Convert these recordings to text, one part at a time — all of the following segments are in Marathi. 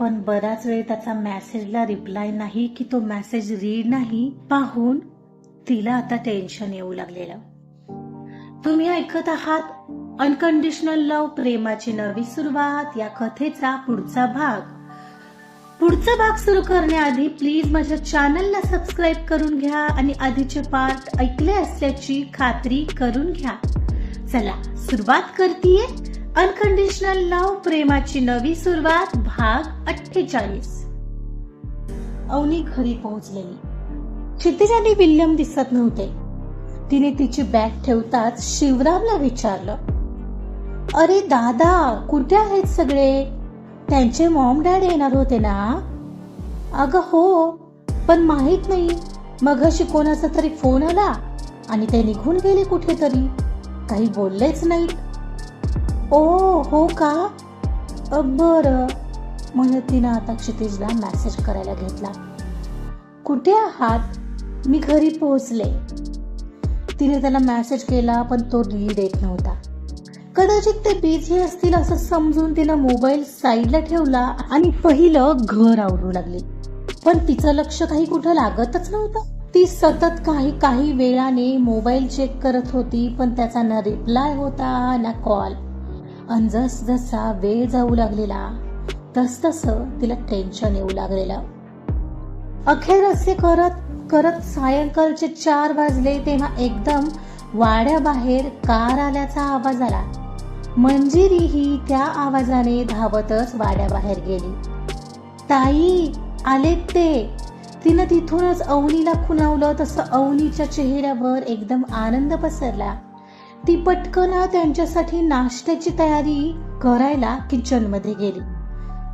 पण बराच वेळ त्याचा मेसेजला रिप्लाय नाही की तो मेसेज रीड नाही पाहून तिला आता टेन्शन येऊ लागलेलं. तुम्ही ऐकत आहात अनकंडिशनल लव प्रेमाची नवी सुरुवात. या कथेचा पुढचा भाग. पुढचा भाग सुरू करण्याआधी प्लीज माझ्या चॅनलला सबस्क्राईब करून घ्या आणि आधीचे पार्ट ऐकले असल्याची खात्री करून घ्या. चला सुरुवात करतीये. अनकंडिशनल लव प्रेमाची नवी सुरुवात भाग अठ्ठेचाळीस. अवनी घरी पोहोचलेली. क्षितिज आणि विल्यम दिसत नव्हते. तिने तिची बॅग ठेवताच शिवरामला विचारलं अरे दादा कुठे आहेत सगळे? त्यांचे मॉम डॅड येणार होते ना? अगं हो पण माहीत नाही. मग कोणाचा तरी फोन आला आणि ते निघून गेले कुठेतरी. काही बोललेच नाहीत. ओ हो का? बरं. म्हणत तिनं आता क्षितिजला मेसेज करायला घेतला. कुठे आहात? मी घरी पोहोचले. तिने त्याला मेसेज केला पण तो रीड येत नव्हता. कदाचित ते बिझी असतील असं समजून तिनं मोबाईल साईडला ठेवला आणि पहिलं घर आवडू लागली. पण तिचं लक्ष काही कुठं लागतच नव्हतं. ती सतत काही काही वेळाने मोबाईल चेक करत होती पण त्याचा ना रिप्लाय होता ना कॉल आणि जस जसा वेळ जाऊ लागलेला तसतसं तिला टेन्शन येऊ लागलेलं. अखेर असे करत करत सायंकाळचे चार वाजले तेव्हा एकदम वाड्याबाहेर कार आल्याचा आवाज आला. मंजिरी ही त्या आवाजाने धावतच वाड्याबाहेर गेली. ताई आलेत ते. तिनं तिथूनच अवनीला खुणावलं तसं अवनीच्या चेहऱ्यावर एकदम आनंद पसरला. ती पटकन त्यांच्यासाठी नाश्त्याची तयारी करायला किचनमध्ये गेली.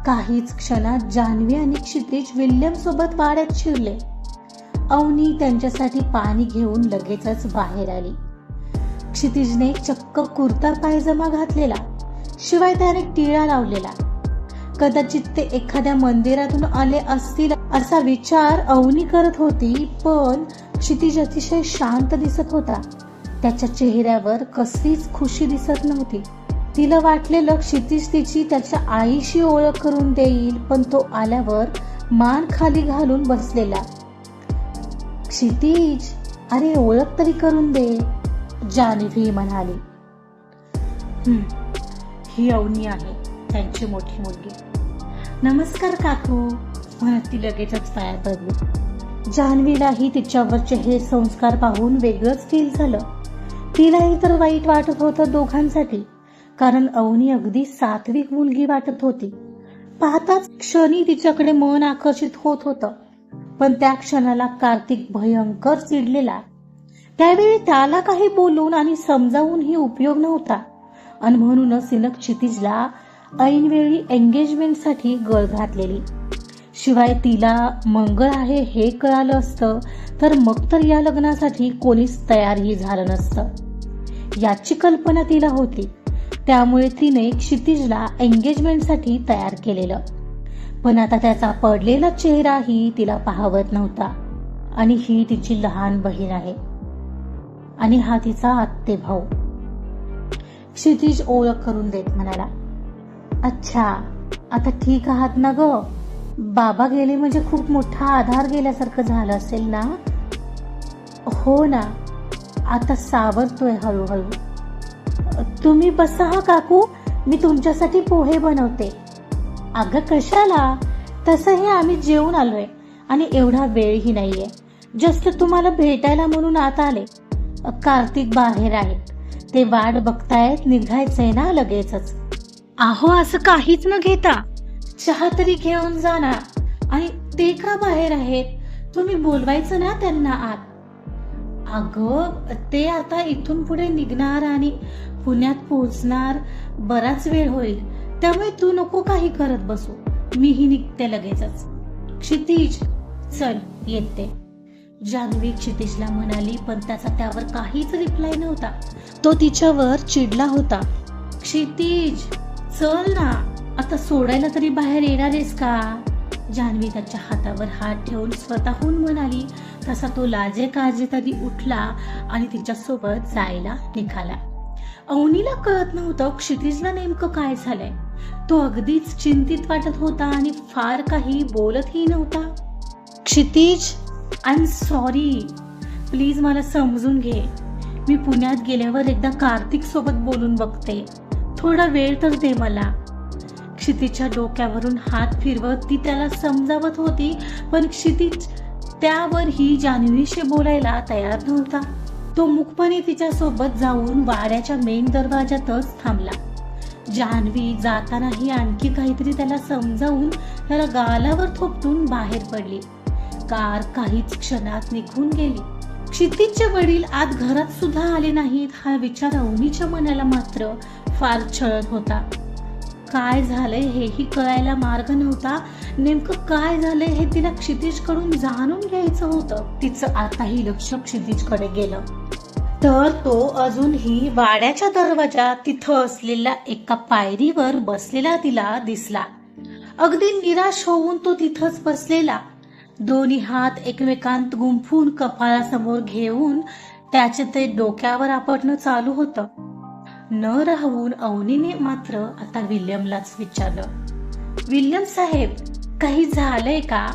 काहीच क्षणात जान्हवी आणि क्षितिज विल्यम सोबत वाड्यात शिरले. अवनी त्यांच्यासाठी पाणी घेऊन लगेचच बाहेर आली. क्षितिजने चक्क कुर्ता पायजमा घातलेला शिवाय त्याने टिळा लावलेला. कदाचित ते एखाद्या मंदिरातून आले असतील असा विचार अवनी करत होती पण क्षितिज अतिशय शांत दिसत होता. त्याच्या चेहऱ्यावर कसलीच खुशी दिसत नव्हती. तिला वाटलेलं क्षितिज तिची त्याच्या आईशी ओळख करून देईल पण तो आल्यावर मान खाली घालून बसलेला. क्षितिज अरे ओळख तरी करून दे जान्हवी म्हणाली. "हं, ही अवनी आहे त्यांची मोठी मुलगी. नमस्कार काकू म्हणत ती लगेचच पाया पडली. जान्हवीलाही तिच्यावरचे हे संस्कार पाहून वेगळंच फील झालं. तिलाही तर वाईट वाटत होतं दोघांसाठी. कारण अवनी अगदी सात्विक मुलगी वाटत होती. पाहताच क्षणी तिच्याकडे मन आकर्षित होत होतं. पण त्या क्षणाला कार्तिक भयंकर चिडलेला. त्यावेळी त्याला काही बोलून आणि समजावूनही उपयोग नव्हता. आणि म्हणूनच तिनं क्षितिजला ऐनवेळी एंगेजमेंटसाठी गळ घातलेली. शिवाय तिला मंगळ आहे हे कळालं असतं तर मग तर या लग्नासाठी कोणीच तयारही झालं नसतं. याची कल्पना तिला होती. त्यामुळे तिने क्षितिजला एंगेजमेंटसाठी तयार केलेलं. पण आता त्याचा पडलेला चेहराही तिला पाहवत नव्हता. आणि ही तिची लहान बहीण आहे. आणि हा तिचा आत्ते भाऊ. क्षितिज ओळख करून देत म्हणाला अच्छा आता ठीक आहात ना ग? बाबा गेले म्हणजे खूप मोठा आधार गेल्यासारखं झालं असेल ना? हो ना. आता सावरतोय हळूहळू. तुम्ही बसा हा काकू मी तुमच्यासाठी पोहे बनवते. अगं कशाला? तसंही आम्ही जेवून आलोय आणि एवढा वेळही नाहीये. जस्ट तुम्हाला भेटायला म्हणून आता आले. कार्तिक बाहेर आहेत ते वाट बघतायत निघायचंय ना लगेचच. आहो असं काहीच न घेता. चहा तरी घेऊन जा ना. आणि ते का बाहेर आहेत? तुम्ही बोलवायचं ना त्यांना आत. अगं ते आता इथून पुढे निघणार आणि पुण्यात पोहोचणार बराच वेळ होईल. त्यामुळे तू नको काही करत बसू. मीही निघते लगेचच. क्षितिज चल येते. जान्हवी क्षितिजला म्हणाली पण त्याचा त्यावर काहीच रिप्लाय नव्हता. तो तिच्यावर चिडला होता. क्षितिज चल ना. आता सोडायला तरी बाहेर येणार आहेस का? जान्हवी त्याच्या हातावर हात ठेवून स्वतःहून म्हणाली तसा तो लाजे काजे तरी उठला आणि तिच्यासोबत जायला निघाला. अवनीला कळत नव्हतं क्षितिजला नेमकं काय झालंय. तो अगदीच चिंतित वाटत होता आणि फार काही बोलतही नव्हता. Kshitij I am sorry please मला समजून घे. मी पुण्यात गेल्यावर एकदा कार्तिक सोबत बोलून बघते. थोडा वेळ तर दे मला. क्षितिजच्या डोक्यावरून हात फिरवत ती त्याला समजावत होती पण क्षितिज त्यावर ही जान्हवीशी बोलायला तयार नव्हता. तो मुखपणे तिच्या सोबत जाऊन वाड्याच्या मेन दरवाजातच थांबला. जान्हवी जातानाही आणखी काहीतरी त्याला समजावून त्याला गालावर थोपटून बाहेर पडली. कार काहीच क्षणात निघून गेली. क्षितिजचे वडील आज घरात सुद्धा आले नाहीत हा विचार अवनीच्या मनाला मात्र फार छळत होता. काय झालंय हेही कळायला मार्ग नव्हता. नेमकं काय झालंय हे तिला क्षितिजकडून जाणून घ्यायचं होतं. तिचं आताही लक्ष क्षितिजकडे गेलं. तर तो अजूनही वाड्याच्या दरवाजा तिथं असलेल्या एका पायरीवर बसलेला तिला दिसला. अगदी निराश होऊन तो तिथंच बसलेला. दोन्ही हात एकमेकांत गुंफून कपाळासमोर घेऊन त्याचे ते डोक्यावर आपटणं चालू होतं. न राहून अवनीने मात्र आता विल्यमलाच विचारलं. विल्यम साहेब काही झालंय का?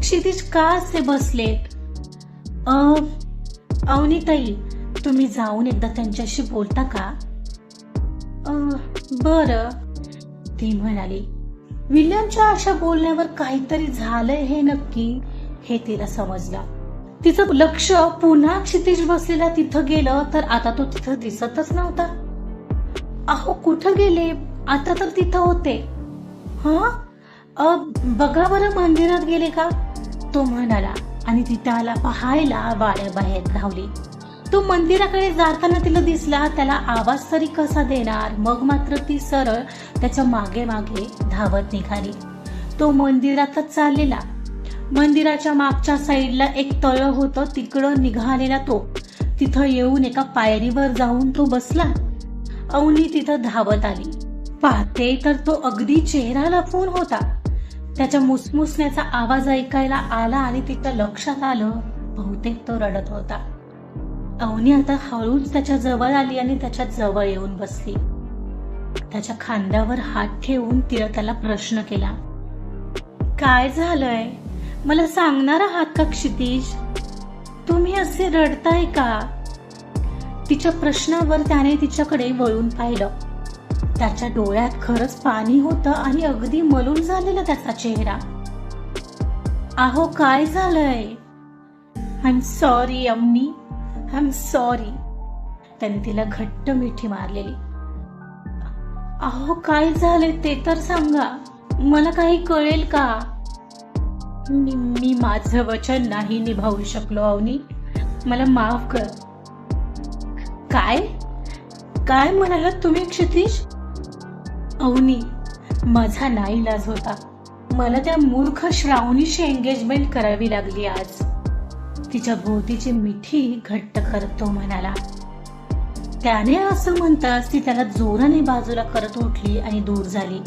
क्षितिज का असे बसलेत? अ अवनीताई तुम्ही जाऊन एकदा त्यांच्याशी बोलता का? बर ती म्हणाली. विल्यमच्या अशा बोलण्यावर काहीतरी झालंय हे नक्की हे तिला समजलं. तिचं लक्ष पुन्हा क्षितिज बसलेला तिथं गेलं तर आता तो तिथं दिसतच नव्हता. अहो कुठं गेले? आता तर तिथं होते. हा? बघा बरं मंदिरात गेले का? तो म्हणाला आणि तिथं आला पाहायला वाड्याबाहेर धावली. तो मंदिराकडे जाताना तिला दिसला त्याला आवाज तरी कसा देणार? मग मात्र ती सरळ त्याच्यामागे मागे धावत निघाली. तो मंदिरातच चाललेला. मंदिराच्या मागच्या साईडला एक तळ होतं तिकडं निघालेला तो. तिथं येऊन एका पायरीवर जाऊन तो बसला. अवनी तिथं धावत आली. पाहते तर तो अगदी चेहरा लपवून होता. त्याच्या मुसमुसण्याचा आवाज ऐकायला आला आणि तिथं लक्षात आलं बहुतेक तो रडत होता. अवनी आता हळूच त्याच्याजवळ आली आणि त्याच्याजवळ येऊन बसली. त्याच्या खांद्यावर हात ठेवून तिनं त्याला प्रश्न केला. काय झालंय? मला सांगणार आहात का क्षितिज? तुम्ही असे रडताय का? तिच्या प्रश्नावर त्याने तिच्याकडे वळून पाहिलं. त्याच्या डोळ्यात खरंच पाणी होतं आणि अगदी मलून झालेला त्याचा चेहरा. आहो काय झालंय? आय एम सॉरी अम्मी. आय एम सॉरी त्याने तिला घट्ट मिठी मारलेली. अहो काय झालंय ते तर सांगा. मला काही कळेल का? मी मी माझं वचन नाही निभावू शकलो अवनी. मला माफ कर. काय? काय म्हणालात तुम्ही क्षितिज? अवनी माझा नाईलाज होता. मला त्या मूर्ख श्रावणीशी एंगेजमेंट करावी लागली आज. तिच्या भोवतीची मिठी घट्ट करतो म्हणाला. त्याने असं म्हणताच ती त्याला जोराने बाजूला करत उठली आणि दूर झाली.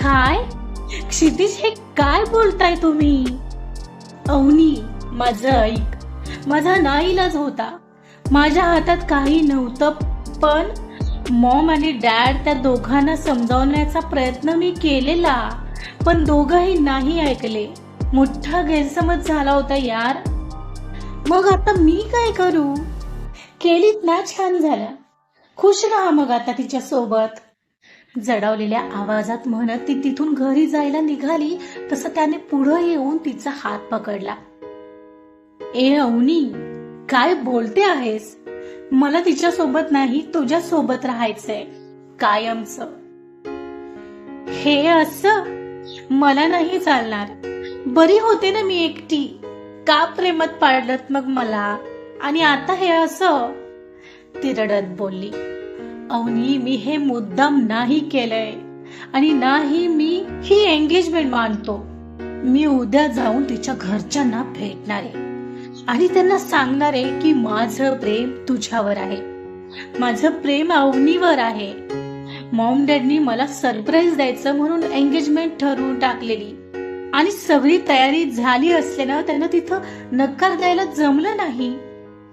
काय? क्षितिज हे काय बोलताय तुम्ही? अवनी माझं ऐक. माझा नाईलाज होता. माझ्या हातात काही नव्हतं पण मॉम आणि डॅड त्या दोघांना समजावण्याचा प्रयत्न मी केलेला पण दोघंही नाही ऐकले. मोठा गैरसमज झाला होता यार. मग आता मी काय करू? केलीत ना छान झालं. खुश राहा मग आता तिच्या सोबत. जडवलेल्या आवाजात म्हणत ती तिथून घरी जायला निघाली तसं त्याने पुढं येऊन तिचा हात पकडला. ए अवनी. काय बोलते आहेस? मला तिच्या सोबत नाही तुझ्या सोबत राहायचंय. कायमच. हे असं मला नाही चालणार. बरी होते ना मी एकटी. का प्रेमात पाडलत मग मला? आणि आता हे असं? ती रडत बोलली. अवनी मी हे मुद्दाम नाही केलंय. आणि नाही मी ही एंगेजमेंट मानतो. मी उद्या जाऊन तिच्या घरच्यांना भेटणार आहे. आणि त्यांना सांगणार आहे की माझं प्रेम तुझ्यावर आहे. माझं प्रेम अवनीवर आहे. मॉम डॅडनी मला सरप्राईज द्यायचं म्हणून एंगेजमेंट ठरवून टाकलेली. आणि सगळी तयारी झाली असल्यानं त्यांना तिथं नकार द्यायला जमलं नाही.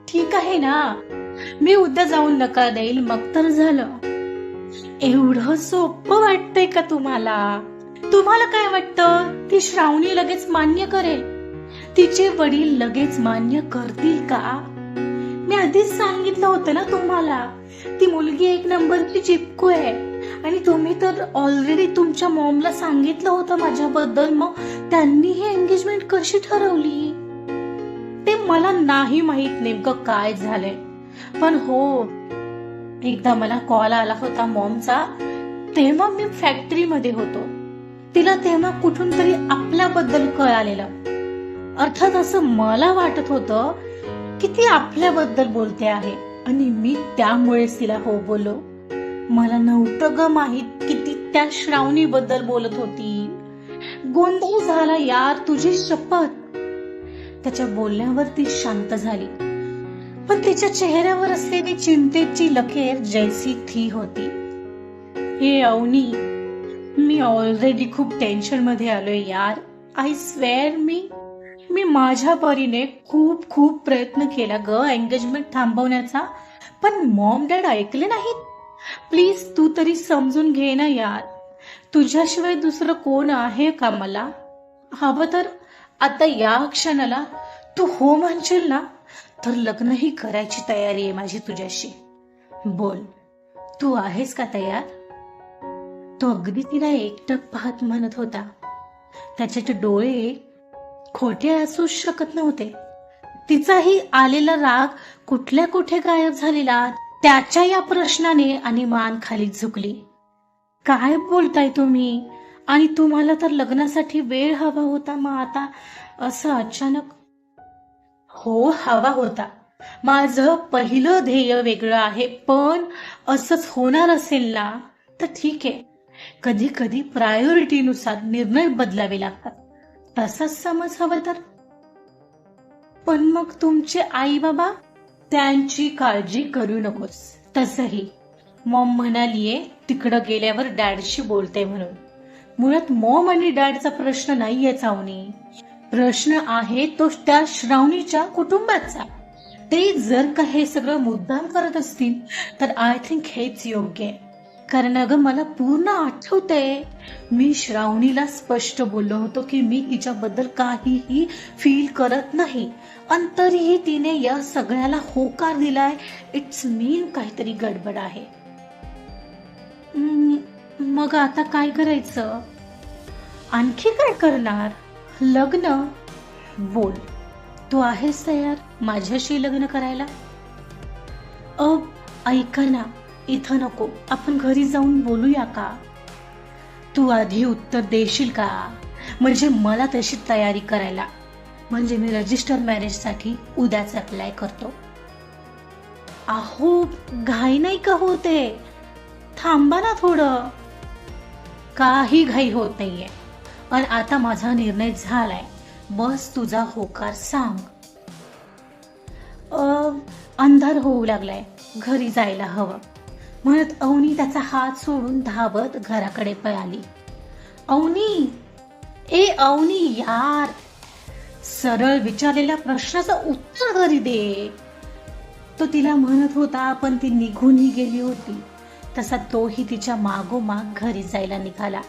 ठीक आहे ना? मी उद्या जाऊन नकार देईल मग तर झालं. एवढं सोपं वाटतंय का तुम्हाला? तुम्हाला काय वाटतं? ती श्रावणी लगेच मान्य करेल. तिचे वडील लगेच मान्य करतील का? मी आधीच सांगितलं होतं ना तुम्हाला. ती मुलगी एक नंबरची चिपकू आहे. आणि तुम्ही तर ऑलरेडी तुमच्या मॉमला सांगितलं होतं माझ्याबद्दल. मग त्यांनी ही एंगेजमेंट कशी ठरवली? ते मला नाही माहीत नेमकं काय झालंय. पण हो एकदा मला कॉल आला होता मॉमचा तेव्हा मी फॅक्टरीमध्ये होतो. तिला तेव्हा कुठून तरी आपल्याबद्दल कळालेलं. अर्थात असं मला वाटत होतं की ती आपल्याबद्दल बोलते आहे. आणि मी त्यामुळेच तिला हो बोललो. मला नव्हतं ग माहीत की ती त्या श्रावणी बद्दल बोलत होती. गोंधळ झाला यार तुझी शपथ. त्याच्या बोलण्यावर ती शांत झाली. पण तिच्या चेहऱ्यावर असलेली चिंतेची लखेर जैसी थी होती. हे अवनी मी ऑलरेडी खूप टेन्शनमध्ये आलोय यार. आय स्वेअर मी मी माझ्या परीने खूप खूप प्रयत्न केला ग एंगेजमेंट थांबवण्याचा. पण मॉम डॅड ऐकले नाहीत? प्लीज तू तरी समजून घे ना यार. तुझ्याशिवाय दुसरं कोण आहे का मला? हवं तर आता या क्षणाला तू हो म्हणशील ना? तर लग्नही करायची तयारी आहे माझी तुझ्याशी. बोल तू आहेस का तयार? तो अगदी तिला एकटक पाहत म्हणत होता. त्याचे डोळे खोटे असू शकत नव्हते. तिचाही आलेला राग कुठल्या कुठे गायब झालेला त्याच्या या प्रश्नाने आणि मान खाली झुकली. काय बोलताय तुम्ही? आणि तुम्हाला तर लग्नासाठी वेळ हवा होता मग आता असं अचानक. हो हवा होता. माझं पहिलं ध्येय वेगळं आहे पण असंच होणार असेल ना तर ठीक आहे. कधी कधी प्रायोरिटीनुसार निर्णय बदलावे लागतात. तसाच समज हवं तर? पण मग तुमचे आई बाबा त्यांची काळजी करू नकोस. तसही. मॉम म्हणालीये तिकडं गेल्यावर डॅडशी बोलते म्हणून. मुळात मॉम आणि डॅडचा प्रश्न नाहीये चावणी. प्रश्न आहे तो त्या श्रावणीच्या कुटुंबाचा. ते जर का हे सगळं मुद्दाम करत असतील तर आय थिंक हेच योग्य आहे. कारण अगं मला पूर्ण आठवतंय. मी श्रावणीला स्पष्ट बोललो होतो की मी तिच्याबद्दल काहीही फील करत नाही. आणि तरीही तिने या सगळ्याला होकार दिलाय. इट्स मीन काहीतरी गडबड आहे. मग आता काय करायचं? आणखी काय करणार? लग्न? बोल. तू आहेस तयार माझ्याशी लग्न करायला? अ ऐका ना. इथं नको. आपण घरी जाऊन बोलूया का? तू आधी उत्तर देशील का? म्हणजे मला तशी तयारी करायला. म्हणजे मी रजिस्टर मॅरेजसाठी उद्याच अप्लाय करतो. अहो घाई नाही का होते? थांबा ना थोडं. काही घाई होत नाहीये. आणि आता माझा निर्णय झालाय. बस तुझा होकार सांग. अंधार होऊ लागलाय. घरी जायला हवं. म्हणत अवनी त्याचा हात सोडून धावत घराकडे पळाली. अवनी! ए अवनी यार! सरळ विचारलेल्या प्रश्नाचं उत्तर घरी दे. तो तिला म्हणत होता पण ती निघूनही गेली होती. तसा तोही तिच्या मागोमाग घरी जायला निघाला.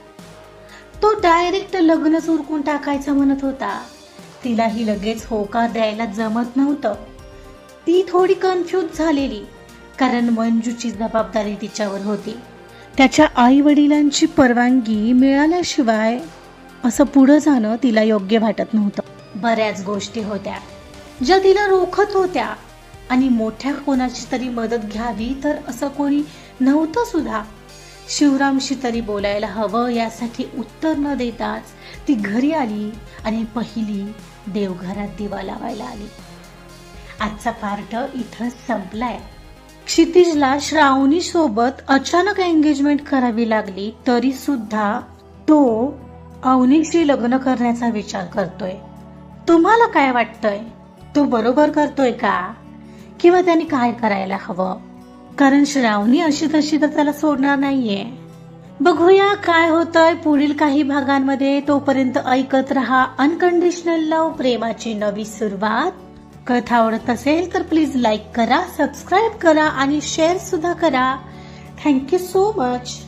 तो डायरेक्ट लग्नच उरकून टाकायचं म्हणत होता. तिलाही लगेच होकार द्यायला जमत नव्हतं. ती थोडी कन्फ्यूज झालेली. कारण मंजूची जबाबदारी तिच्यावर होती. त्याच्या आई वडिलांची परवानगी मिळाल्याशिवाय असं पुढं जाणं तिला योग्य वाटत नव्हतं. बऱ्याच गोष्टी होत्या. ज्या तिला रोखत होत्या आणि मोठ्या कोणाची तरी मदत घ्यावी तर असं कोणी नव्हतं सुद्धा. शिवरामशी तरी बोलायला हवं यासाठी उत्तर न देताच ती घरी आली आणि पहिली देवघरात दिवा लावायला आली. आजचा पार्ट इथं संपलाय. क्षितिजला श्रावणी सोबत अचानक एंगेजमेंट करावी लागली तरी सुद्धा तो अवनीशी लग्न करण्याचा विचार करतोय. तुम्हाला काय वाटतंय? तो बरोबर करतोय का? किंवा त्याने काय करायला हवं? कारण श्रावणी अशी तशी तर त्याला सोडणार नाहीये. बघूया काय होतंय पुढील काही भागांमध्ये. तोपर्यंत ऐकत रहा अनकंडिशनल लव प्रेमाची नवी सुरुवात. कथा आवडत असेल तर प्लीज लाईक करा सबस्क्राईब करा आणि शेअर सुद्धा करा. Thank you so much